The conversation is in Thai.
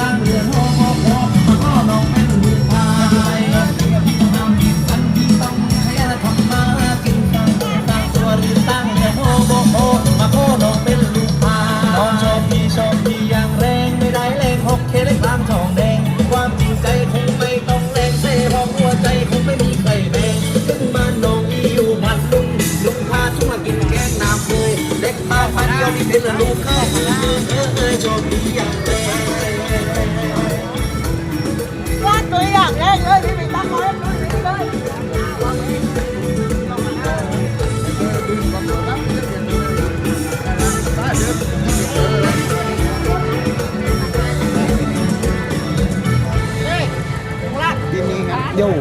ตั้งเรือโฮโฮโฮมาก็ลองเป็นผู้ชายทันทีต้องขยันทำมากินตั้งตั้งตัวหรือตั้งเรือโฮโฮโฮมาก็ลองเป็นลูกพาตอนชอบพี่ชอบพี่อย่างแรงไม่ได้แรงหกเคเล็กตามทองแดง ความจริงใจคงไม่ต้องแรงเซ่พอหัวใจคงไม่มีใครแบ่งถึงบ้านน้องอีอยู่พัดลุงลุงพาชุ่มมากินแกงน้ำเคยเล็กตาพัเดียวนี่เป็นลูกเข้าเออเออชอบพี่อย่าง 요